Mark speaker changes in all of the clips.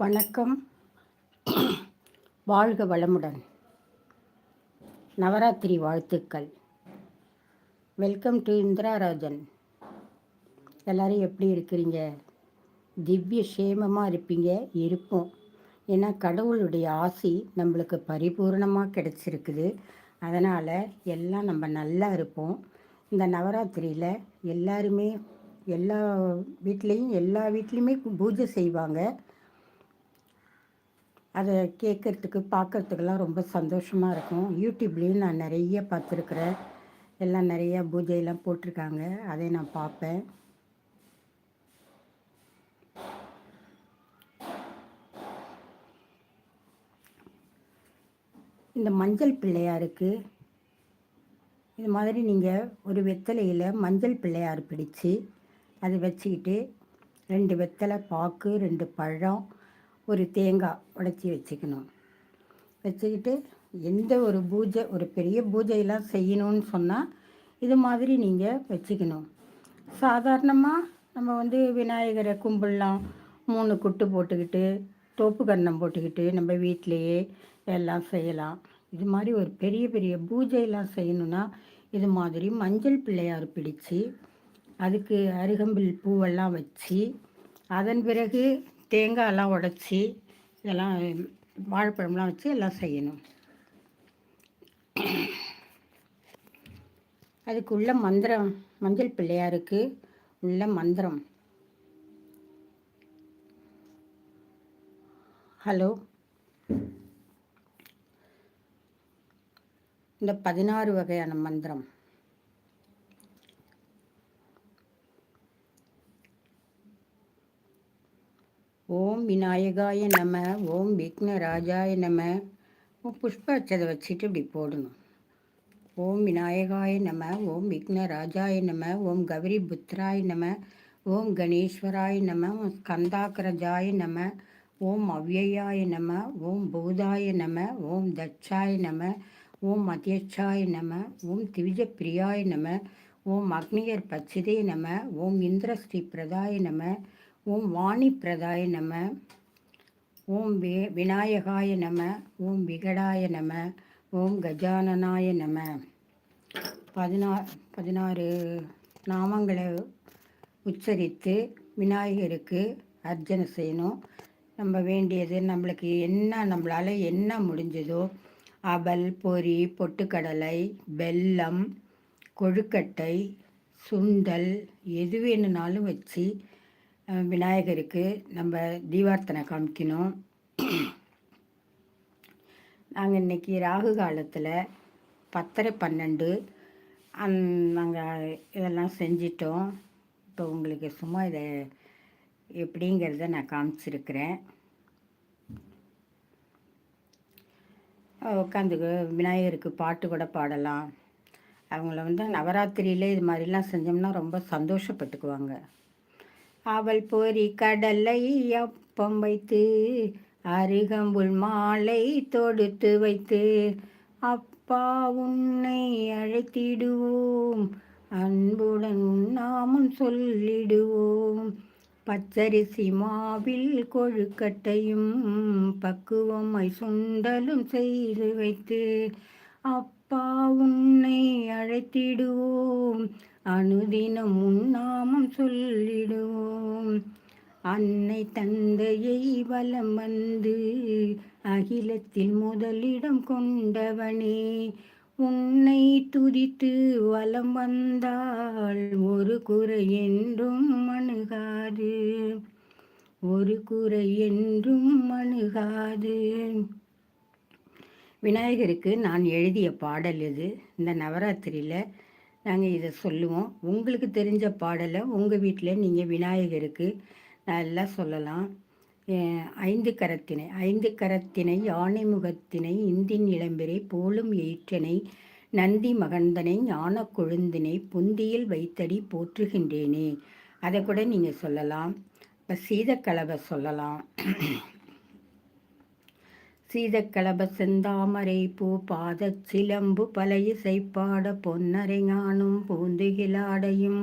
Speaker 1: வணக்கம். வாழ்க வளமுடன். நவராத்திரி வாழ்த்துக்கள். Welcome to Indirarajan. எல்லோரும் எப்படி இருக்கிறீங்க? திவ்ய சேமமாக இருப்பீங்க? இருப்போம். ஏன்னா கடவுளுடைய ஆசி நம்மளுக்கு பரிபூர்ணமாக கிடச்சிருக்குது. அதனால் எல்லாம் நம்ம நல்லா இருப்போம். இந்த நவராத்திரியில் எல்லாருமே எல்லா வீட்லேயும் எல்லா வீட்லேயுமே பூஜை செய்வாங்க. அதை கேட்குறதுக்கு பார்க்குறதுக்கெல்லாம் ரொம்ப சந்தோஷமாக இருக்கும். யூடியூப்லேயும் நான் நிறைய பார்த்துருக்குறேன். எல்லாம் நிறைய பூஜையெல்லாம் போட்டிருக்காங்க. அதை நான் பார்ப்பேன். இந்த மஞ்சள் பிள்ளையாருக்கு இது மாதிரி நீங்கள் ஒரு வெத்தலையில் மஞ்சள் பிள்ளையார் பிடிச்சு அதை வச்சுக்கிட்டு ரெண்டு வெத்தலை பாக்கு ரெண்டு பழம் ஒரு தேங்காய் உடச்சி வச்சுக்கணும். வச்சுக்கிட்டு எந்த ஒரு பூஜை ஒரு பெரிய பூஜையெல்லாம் செய்யணும்னு சொன்னால் இது மாதிரி நீங்கள் வச்சுக்கணும். சாதாரணமாக நம்ம வந்து விநாயகரை கும்பிடலாம். மூணு குட்டு போட்டுக்கிட்டு தோப்பு கண்ணம் போட்டுக்கிட்டு நம்ம வீட்டிலையே எல்லாம் செய்யலாம். இது மாதிரி ஒரு பெரிய பெரிய பூஜையெல்லாம் செய்யணுன்னா இது மாதிரி மஞ்சள் பிள்ளையார் பிடிச்சு அதுக்கு அருகம்பில் பூவெல்லாம் வச்சு அதன் பிறகு தேங்காயெல்லாம் உடச்சி இதெல்லாம் வாழைப்பழம்லாம் வச்சு எல்லாம் செய்யணும். அதுக்கு உள்ள மந்திரம் மஞ்சள் பிள்ளையாருக்கு உள்ள மந்திரம். ஹலோ. இந்த பதினாறு வகையான மந்திரம். ஓம் விநாயகாய நம ஓம் விக்னராஜாய நம புஷ்பச்சதை வச்சுட்டு இப்படி போடணும் ஓம் விநாயகாய நம ஓம் விக்னராஜாய நம ஓம் கௌரி புத்ராய நம ஓம் கணேஸ்வராய நம ஓம் ஸ்கந்தாக்கரஜாய நம ஓம் அவ்யயாய நம ஓம் பூதாய நம ஓம் தட்சாய நம ஓம் மதியச்சாய நம ஓம் திவிஜப்பிரியாய நம ஓம் அக்னியர் பச்சிதே நம ஓம் இந்திரஸ்ரீ பிரதாய நம ஓம் வாணி பிரதாய நம ஓம் வே விநாயகாய நம ஓம் விகடாய நம ஓம் கஜானனாய நம. பதினா பதினாறு நாமங்களை உச்சரித்து விநாயகருக்கு அர்ச்சனை செய்யணும். நம்ம வேண்டியது நம்மளுக்கு என்ன நம்மளால் என்ன முடிஞ்சதோ அவல் பொறி பொட்டுக்கடலை வெல்லம் கொழுக்கட்டை சுண்டல் எது வேணுனாலும் வச்சு விநாயகருக்கு நம்ம தீபார்த்தனை காமிக்கணும். நாங்கள் இன்றைக்கி ராகு காலத்தில் பத்தரை பன்னெண்டு அந் நாங்கள் இதெல்லாம் செஞ்சிட்டோம். இப்போ உங்களுக்கு சும்மா இதை எப்படிங்கிறத நான் காமிச்சிருக்கிறேன். உட்காந்து விநாயகருக்கு பாட்டு கூட பாடலாம். அவங்கள வந்து நவராத்திரியில் இது மாதிரிலாம் செஞ்சோம்னா ரொம்ப சந்தோஷப்பட்டுக்குவாங்க. அவள் பொறி கடலை அப்பம் வைத்து அருகம்புல் மாலை தொடுத்து வைத்து அப்பா உன்னை அழைத்திடுவோம். அன்புடன் உண்ணாமும் சொல்லிடுவோம். பச்சரிசி மாவில் கொழுக்கட்டையும் பக்குவமை சுண்டலும் செய்து வைத்து அப்பா உன்னை அழைத்திடுவோம். அனுதினம் முன்னாமம் சொல்லிடுவோம். அன்னை தந்தையை வலம் வந்து அகிலத்தில் முதலிடம் கொண்டவனே உன்னை துதித்து வலம் வந்தால் ஒரு குறை என்றும் அணுகாது. ஒரு குறை என்றும் அணுகாது. விநாயகருக்கு நான் எழுதிய பாடல் இது. இந்த நவராத்திரியில் நாங்கள் இதை சொல்லுவோம். உங்களுக்கு தெரிஞ்ச பாடலை உங்கள் வீட்டில் நீங்கள் விநாயகருக்கு நல்லா சொல்லலாம். ஐந்து கரத்தினை ஐந்து கரத்தினை யானை முகத்தினை இந்தின் இளம்பெறை போலும் எயிற்றனை நந்தி மகந்தனை ஞான கொழுந்தினை புந்தியில் வைத்தடி போற்றுகின்றேனே. அதை கூட நீங்கள் சொல்லலாம். இப்போ சீதக்கலவை சொல்லலாம். சீதக்கலப செந்தாமரை பூ பாத சிலம்பு பல இசைப்பாட பொன்னரை ஞானும் பூந்துகிலாடையும்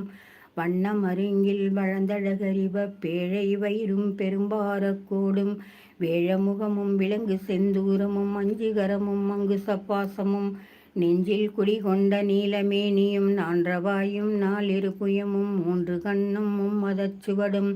Speaker 1: வண்ணமருங்கில் வளர்ந்தழகறிவ பேழை வயிறும் பெரும்பாரக்கோடும் வேழமுகமும் விலங்கு செந்தூரமும் அஞ்சுகரமும் அங்கு சப்பாசமும். நெஞ்சில் குடிகொண்ட நீலமேனியும் நான்றவாயும் நாலிரு புயமும் மூன்று கண்ணும் மும்மதச்சுவடும்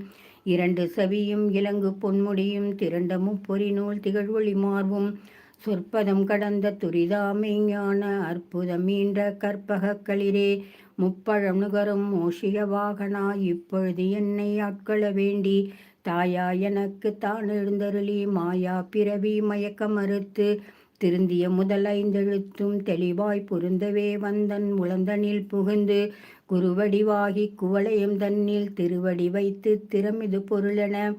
Speaker 1: இரண்டு சவியும் இலங்கு பொன்முடியும் திரண்ட முப்பொறி நூல் திகழ்வொளி மார்பும். சொற்பதம் கடந்த துரிதாமை ஞான அற்புதம் ஈன்ற கற்பக களிரே. முப்பழம் நுகரும் மோஷிய வாகனா இப்பொழுது என்னை ஆட்கொள்ள வேண்டி. தாயா எனக்கு தான் எழுந்தருளி மாயா பிறவி மயக்க மறுத்து திருந்திய முதல் ஐந்தெழுத்தும் தெளிவாய் பொருந்தவே வந்தன் உளந்தனில் புகுந்து. குருவடிவாகி குவளையும் தன்னில் திருவடி வைத்து திறமிது பொருளென.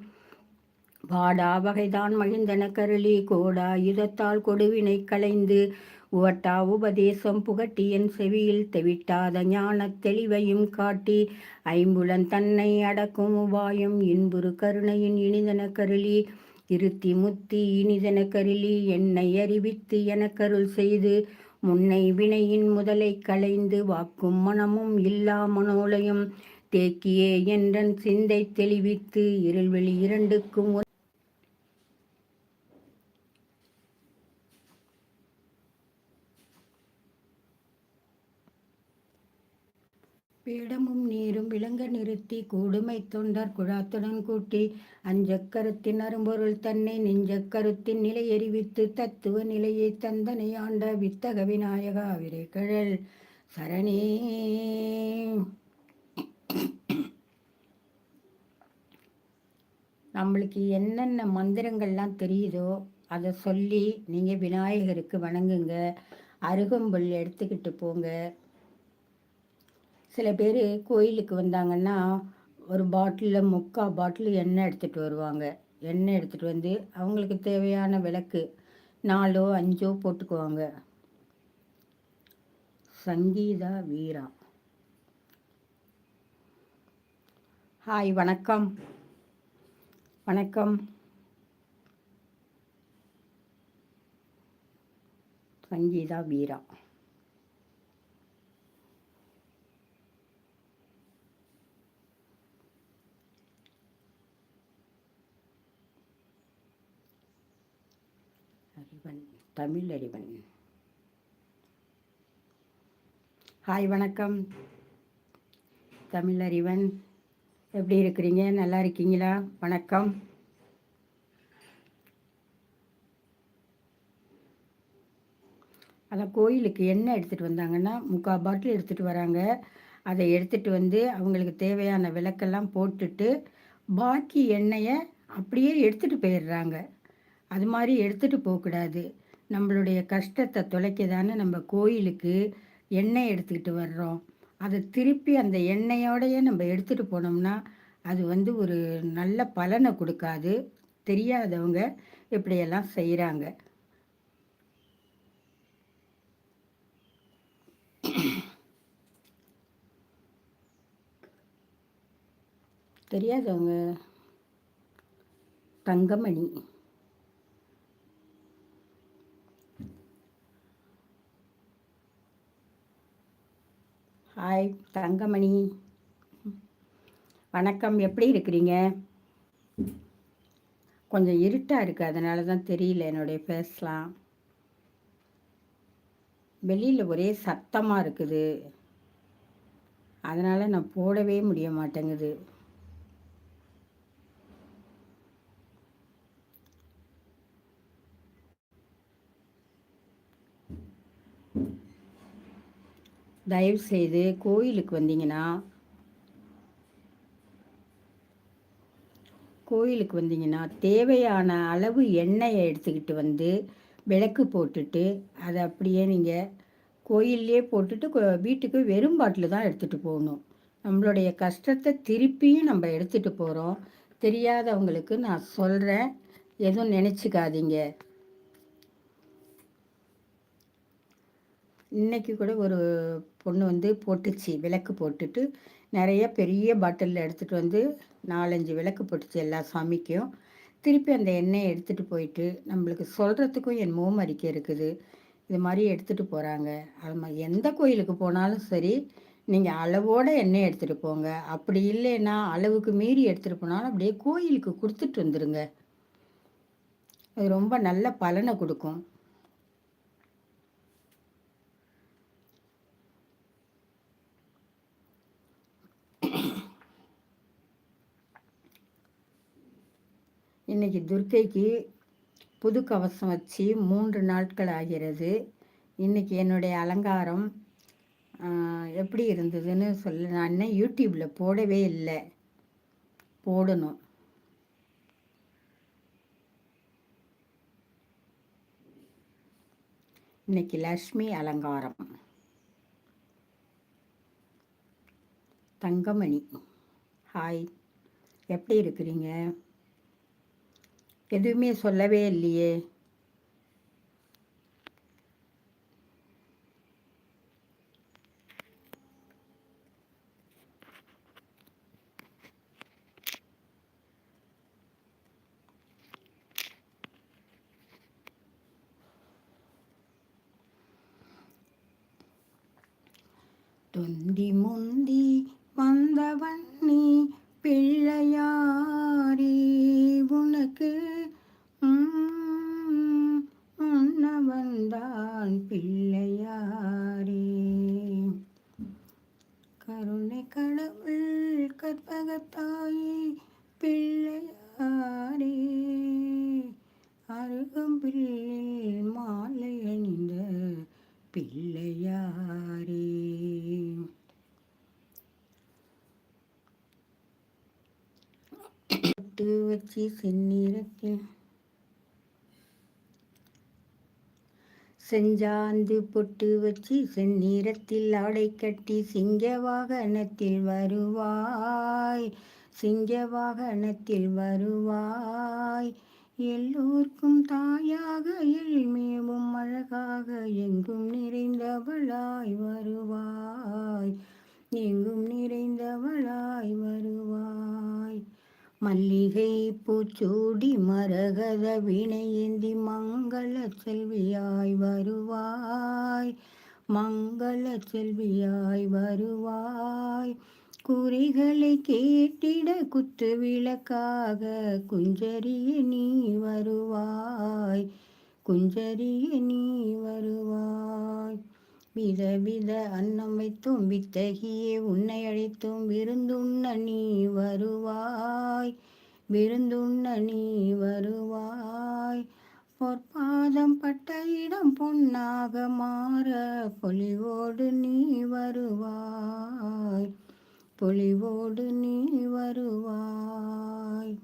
Speaker 1: வாடா வகைதான் மகிழ்ந்தன கருளி கோடா யுதத்தால் கொடுவினை களைந்து. உவட்டா உபதேசம் புகட்டி என் செவியில் தெவிட்டாத ஞான தெளிவையும் காட்டி. ஐம்புலன் தன்னை அடக்கும் உபாயம் இன்புறு கருணையின் இனிதன கருளி. இருத்தி முத்தி இனிதன கருளி என்னை அறிவித்து என கருள் செய்து. முன்னை வினையின் முதலை களைந்து வாக்கும் மனமும் இல்லா மனோலயம். தேக்கியே என்றன் சிந்தை தெளிவித்து இருள்வெளி இரண்டுக்கும் பீடமும் நீரும் விளங்க நிறுத்தி கூடுமை தொண்டர் குழாத்துடன் கூட்டி அஞ்சக்கருத்தின் அரும்பொருள் தன்னை நெஞ்சக்கருத்தின் நிலை எறிவித்து தத்துவ நிலையை தந்தனை ஆண்ட வித்தக விநாயகா விரைகழல் சரணே. நம்மளுக்கு என்னென்ன மந்திரங்கள்லாம் தெரியுதோ அதை சொல்லி நீங்கள் விநாயகருக்கு வணங்குங்க. அருகம்புல் எடுத்துக்கிட்டு போங்க. சில பேர் கோயிலுக்கு வந்தாங்கன்னா ஒரு பாட்டிலில் முக்கால் பாட்டில் எண்ணெய் எடுத்துகிட்டு வருவாங்க. எண்ணெய் எடுத்துகிட்டு வந்து அவங்களுக்கு தேவையான விளக்கு நாலோ அஞ்சோ போட்டுக்குவாங்க. சங்கீதா வீரா. ஹாய் வணக்கம். வணக்கம். சங்கீதா வீரா. தமிழறிவன் ஹாய் வணக்கம். தமிழறிவன் எப்படி இருக்கிறீங்க? நல்லா இருக்கீங்களா? வணக்கம். அதான் கோயிலுக்கு எண்ணெய் எடுத்துகிட்டு வந்தாங்கன்னா முக்கால் பாட்டில் எடுத்துகிட்டு வராங்க. அதை எடுத்துகிட்டு வந்து அவங்களுக்கு தேவையான விளக்கெல்லாம் போட்டுட்டு பாக்கி எண்ணெயை அப்படியே எடுத்துகிட்டு போயிடுறாங்க. அது மாதிரி எடுத்துகிட்டு போகக்கூடாது. நம்மளுடைய கஷ்டத்தை தொலைக்க தானே நம்ம கோயிலுக்கு எண்ணெய் எடுத்துக்கிட்டு வர்றோம். அதை திருப்பி அந்த எண்ணெயோடையே நம்ம எடுத்துகிட்டு போனோம்னா அது வந்து ஒரு நல்ல பலனை கொடுக்காது. தெரியாதவங்க இப்படியெல்லாம் செய்கிறாங்க தெரியாதவங்க தங்கமணி. ஹாய் தங்கமணி. வணக்கம் எப்படி இருக்கிறீங்க? கொஞ்சம் இருட்டாக இருக்குது அதனால தான் தெரியல என்னுடைய ஃபேஸ்லாம். வெளியில் ஒரே சத்தமாக இருக்குது. அதனால் நான் போடவே முடிய மாட்டேங்குது. தயவுசெய்து கோயிலுக்கு வந்தீங்கன்னா கோயிலுக்கு வந்தீங்கன்னா தேவையான அளவு எண்ணெயை எடுத்துக்கிட்டு வந்து விளக்கு போட்டுட்டு அதை அப்படியே நீங்கள் கோயிலே போட்டுட்டு வீட்டுக்கு வெறும் பாட்டில் தான் எடுத்துகிட்டு போகணும். நம்மளுடைய கஷ்டத்தை திருப்பியும் நம்ம எடுத்துகிட்டு போகிறோம் தெரியாதவங்களுக்கு நான் சொல்கிறேன் எதுவும் நினச்சிக்காதீங்க. இன்றைக்கி கூட ஒரு பொண்ணு வந்து போட்டுச்சு விளக்கு போட்டுட்டு நிறைய பெரிய பாட்டிலில் எடுத்துகிட்டு வந்து நாலஞ்சு விளக்கு போட்டுச்சு எல்லா சாமிக்கும். திருப்பி அந்த எண்ணெயை எடுத்துகிட்டு போயிட்டு நம்மளுக்கு சொல்கிறதுக்கும் என் மோமரிக்கை இருக்குது. இது மாதிரி எடுத்துகிட்டு போகிறாங்க அது மாதிரி எந்த கோயிலுக்கு போனாலும் சரி நீங்கள் அளவோட எண்ணெய் எடுத்துகிட்டு போங்க. அப்படி இல்லைன்னா அளவுக்கு மீறி எடுத்துகிட்டு போனாலும் அப்படியே கோயிலுக்கு கொடுத்துட்டு வந்துடுங்க அது ரொம்ப நல்ல பலனை கொடுக்கும். இன்னைக்கு துர்க்கைக்கு புது கவசம் வச்சு மூன்று நாட்கள் ஆகிறது. இன்றைக்கி என்னுடைய அலங்காரம் எப்படி இருந்ததுன்னு சொல்ல நான் யூடியூப்பில் போடவே இல்லை. போடணும். இன்னைக்கு லக்ஷ்மி அலங்காரம். தங்கமணி. ஹாய். எப்படி இருக்கிறீங்க? எதுவுமே சொல்லவே இல்லையே. தொந்தி முந்தி வந்தவன் நீ பிள்ளையா உனக்கு உன்ன வந்தான் பிள்ளையாரே கருணை கடவுள் கற்பகத்தாயே பிள்ளையாரே அருகம் பிள்ளை மாலை அணிந்த பிள்ளையாரே வச்சு செந்நிறத்தில். செஞ்சாந்து பொட்டு வச்சு செந்நிறத்தில் ஆடை கட்டி சிங்க வாகனத்தில் வருவாய். சிங்க வாகனத்தில் வருவாய். எல்லோர்க்கும் தாயாக எளிமேவும் அழகாக எங்கும் நிறைந்தவளாய் வருவாய். எங்கும் நிறைந்தவளாய் வருவாய். மல்லிகை பூச்சூடி மரகத வினையேந்தி மங்கள செல்வியாய் வருவாய். மங்கள செல்வியாய் வருவாய். குறிகளை கேட்டிட குத்து விளக்காக குஞ்சரிய நீ வருவாய். குஞ்சரிய நீ வருவாய். வித அன்னம் வைத்தும் வித்தகியே உன்னை அழைத்தும் விருந்துண்ண நீ வருவாய். விருந்துண்ண நீ வருவாய். பொற்பாதம் பட்ட இடம் பொன்னாக மாற பொலிவோடு நீ வருவாய். பொலிவோடு நீ வருவாய்.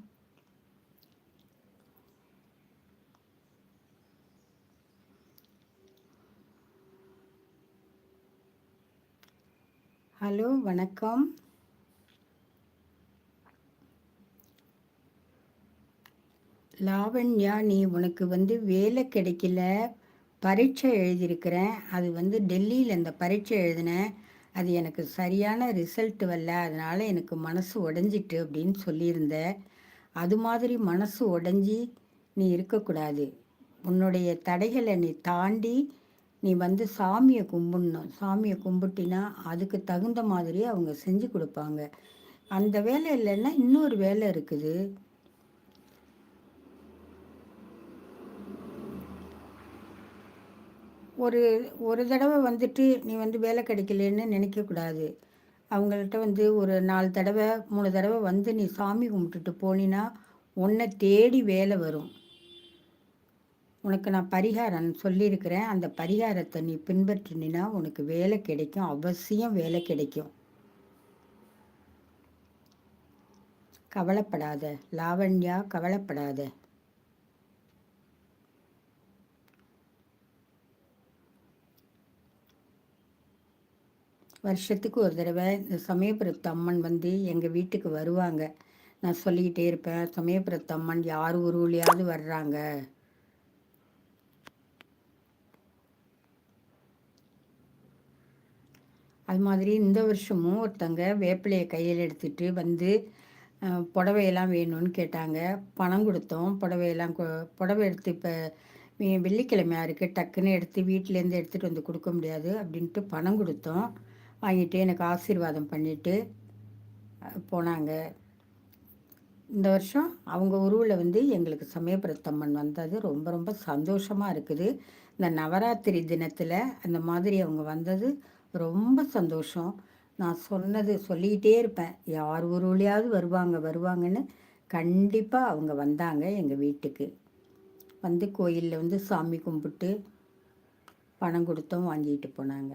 Speaker 1: ஹலோ வணக்கம். லாவண்யா நீ உனக்கு வந்து வேலை கிடைக்கல. பரீட்சை எழுதியிருக்கிறேன். அது வந்து டெல்லியில் அந்த பரீட்சை எழுதினேன் அது எனக்கு சரியான ரிசல்ட் வரல. அதனால் எனக்கு மனசு உடஞ்சிட்டு அப்படின்னு சொல்லியிருந்த. அது மாதிரி மனசு உடஞ்சி நீ இருக்கக்கூடாது. உன்னுடைய தடைகளை நீ தாண்டி நீ வந்து சாமியை கும்பிடணும். சாமியை கும்பிட்டினா அதுக்கு தகுந்த மாதிரி அவங்க செஞ்சு கொடுப்பாங்க. அந்த வேலை இல்லைன்னா இன்னொரு வேலை இருக்குது. ஒரு ஒரு தடவை வந்துட்டு நீ வந்து வேலை கிடைக்கலன்னு நினைக்கக்கூடாது அவங்கள்ட்ட வந்து ஒரு நாலு தடவை மூணு தடவை வந்து நீ சாமி கும்பிட்டுட்டு போனினா உன்னை தேடி வேலை வரும். உனக்கு நான் பரிகாரம் சொல்லியிருக்கிறேன். அந்த பரிகாரத்தை நீ பின்பற்றினா உனக்கு வேலை கிடைக்கும். அவசியம் வேலை கிடைக்கும். கவலைப்படாத. லாவண்யா கவலைப்படாத. வருஷத்துக்கு ஒரு தடவை இந்த சமயபுரத்து அம்மன் வந்து எங்கள் வீட்டுக்கு வருவாங்க. நான் சொல்லிக்கிட்டே இருப்பேன். சமயபுரத்து அம்மன் யார் ஊர்வலியாவது வர்றாங்க? அது மாதிரி இந்த வருஷமும் ஒருத்தங்க வேப்பிலையை கையில் எடுத்துகிட்டு வந்து புடவையெல்லாம் வேணும்னு கேட்டாங்க. பணம் கொடுத்தோம். புடவையெல்லாம் புடவை எடுத்து இப்போ வெள்ளிக்கிழமையாக இருக்குது டக்குன்னு எடுத்து வீட்டிலேருந்து எடுத்துகிட்டு வந்து கொடுக்க முடியாது அப்படின்ட்டு பணம் கொடுத்தோம். வாங்கிட்டு எனக்கு ஆசீர்வாதம் பண்ணிவிட்டு போனாங்க. இந்த வருஷம் அவங்க உருவில் வந்து எங்களுக்கு சமயபுரத்தம்மன் வந்தது. ரொம்ப ரொம்ப சந்தோஷமாக இருக்குது. இந்த நவராத்திரி தினத்தில் அந்த மாதிரி அவங்க வந்தது. ரொம்ப சந்தோஷம். நான் சொன்னது சொல்லிக்கிட்டே இருப்பேன். யார் ஊருலையாவது வருவாங்க வருவாங்கன்னு கண்டிப்பாக அவங்க வந்தாங்க எங்கள் வீட்டுக்கு. வந்து கோயிலில் வந்து சாமி கும்பிட்டு பணம் கொடுத்தும் வாங்கிட்டு போனாங்க.